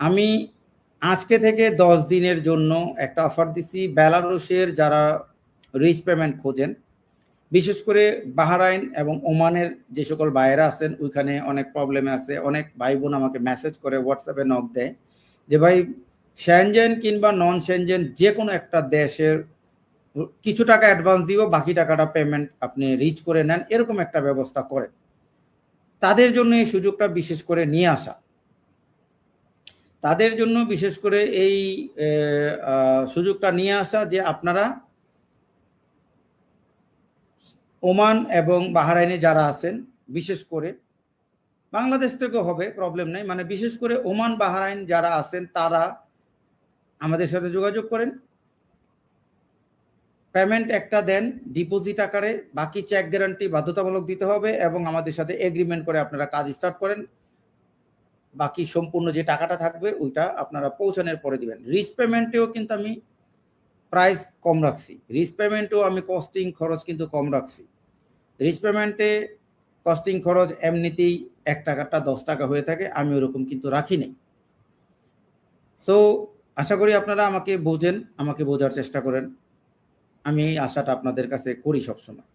আমি আজকে থেকে দশ দিনের জন্য একটা অফার দিছি। বেলারুশের যারা রিচ পেমেন্ট খোঁজেন, বিশেষ করে বাহারাইন এবং ওমানের যে সকল ভাইয়েরা আছেন, ওইখানে অনেক প্রবলেমে আছে। অনেক ভাই বোন আমাকে মেসেজ করে হোয়াটসঅ্যাপে নক দেয় যে, ভাই শ্যানজেন কিংবা নন শ্যানজেন যে কোনো একটা দেশের কিছু টাকা অ্যাডভান্স দিব বাকি টাকাটা পেমেন্ট আপনি রিচ করে নেন। এরকম একটা ব্যবস্থা করেন তাদের জন্য এই সুযোগটা বিশেষ করে নিয়ে আসা। তাদের জন্য বিশেষ করে এই সুযোগটা নিয়ে আসা যে আপনারা ওমান এবং বাহারাইনে যারা আছেন, বিশেষ করে, বাংলাদেশ থেকেও হবে প্রবলেম নেই। মানে বিশেষ করে ওমান, বাহারাইন যারা আছেন, তারা আমাদের সাথে যোগাযোগ করেন। পেমেন্ট একটা দেন ডিপোজিট আকারে, বাকি চেক গ্যারান্টি বাধ্যতামূলক দিতে হবে এবং আমাদের সাথে এগ্রিমেন্ট করে আপনারা কাজ স্টার্ট করেন। বাকি সম্পূর্ণ যে টাকাটা থাকবে, ওইটা আপনারা পৌঁছানোর পরে দিবেন। রিচ পেমেন্টেও কিন্তু আমি প্রাইস কম রাখছি। রিচ পেমেন্টেও আমি কস্টিং খরচ কিন্তু কম রাখছি। রিচ পেমেন্টে কস্টিং খরচ এমনিতেই এক টাকাটা দশ টাকা হয়ে থাকে, আমি ওরকম কিন্তু রাখি নাই। সো আশা করি আপনারা আমাকে বোঝেন, আমাকে বোঝার চেষ্টা করেন। আমি এই আশাটা আপনাদের কাছে করি সবসময়।